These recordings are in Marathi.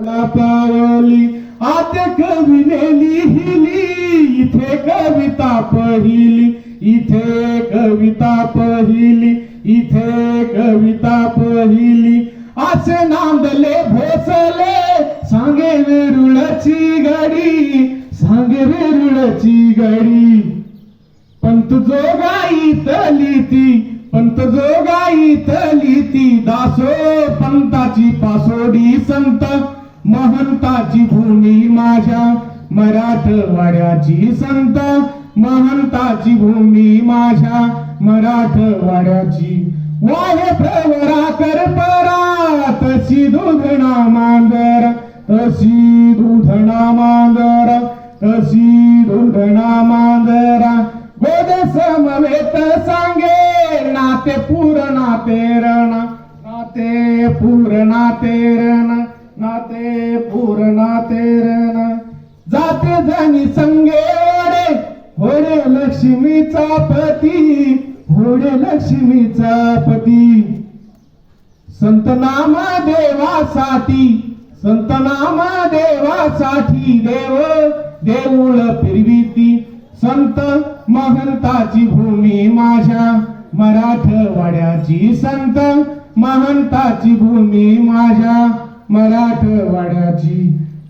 पारवली पावली आते कवीने लिहिली इथे कविता पहिली इथे कविता पहिली इथे कविता पहिली. असे नांदले भोसले सांगे वेरुळाची गडी सांगे वेरुळाची गडी. पंत जोगाई तली ती पंत जोगाई तली ती दासो पंताची पासोडी संत. महंताची भूमी माझ्या मराठवाड्याची संत. महंताची भूमी माझ्या मराठवाड्याची वाहे प्रवरा कर परा तशी दुधणा मांजर तशी दुधणा मांजर तशी दुधणा मांजरा. गोद समवेत सांगे नाते पूर्ण तेरण नाते पूर्ण तेरण नाते पूर्ण रण. जाते जणी संगे रे होडे लक्ष्मीचा पती. होडे लक्ष्मीचा पती. संत नामा देवासाठी संत नामा देवासाठी देव देऊळ फिरविती. संत महंताची भूमी माझ्या मराठवाड्याची संत महंताची भूमी माझ्या. मराठवाड्याची.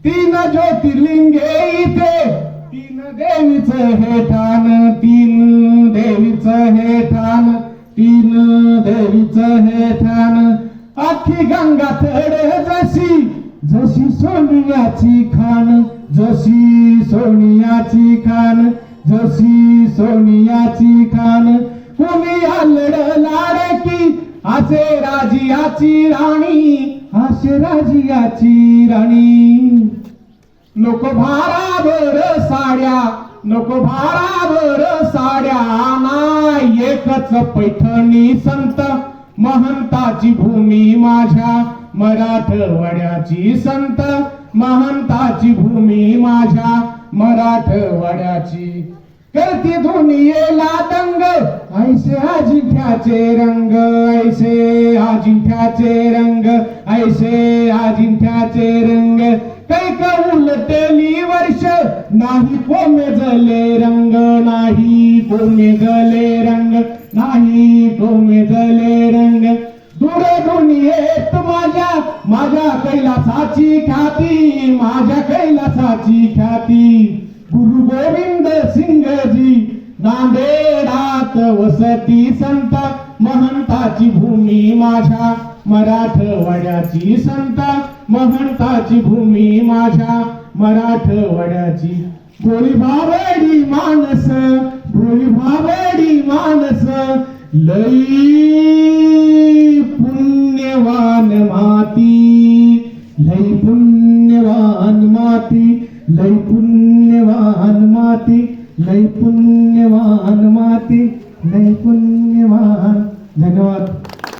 तीन ज्योतिर्लिंगे इथे. तीन देवीच हे ठाण तीन देवीच हे ठाण तीन देवीच हे ठाण. अख्खी गंगा थड जशी जशी सोनियाची खान जशी सोनियाची खान जशी सोनियाची खान कुणी आलड लाडकी असे राजियाची राणी. असे राणी. नको भाराभर साड्या नको भाराभर साड्या ना एकच पैठणी संत. महंताची भूमी माझ्या मराठवाड्याची संत. महंताची भूमी माझ्या मराठवाड्याची करते दुनियेला दंग. ऐसे अजिंठ्याचे रंग ऐसे अजिंठ्याचे रंग ऐसे अजिंठ्याचे रंग. कैक उलटली वर्ष नाही कोमेजले रंग नाही कोमेजले रंग नाही कोमेजले रंग. दूर दुनियेत माझ्या माझ्या कैलासाची ख्याती माझ्या कैलासाची ख्याती. गुरु गोविंद सिंगजी नांदेडात वसती संत महंताची भूमी माझ्या मराठवाड्याची संत महंताची भूमी माझ्या मराठवाड्याची. भोळी भावडी मानस भोळी भावडी मानस लई पुण्यवान माती लई पुण्यवान माती लई पुण्यवान नैपुण्यवान लई पुण्यवान माती धन्यवाद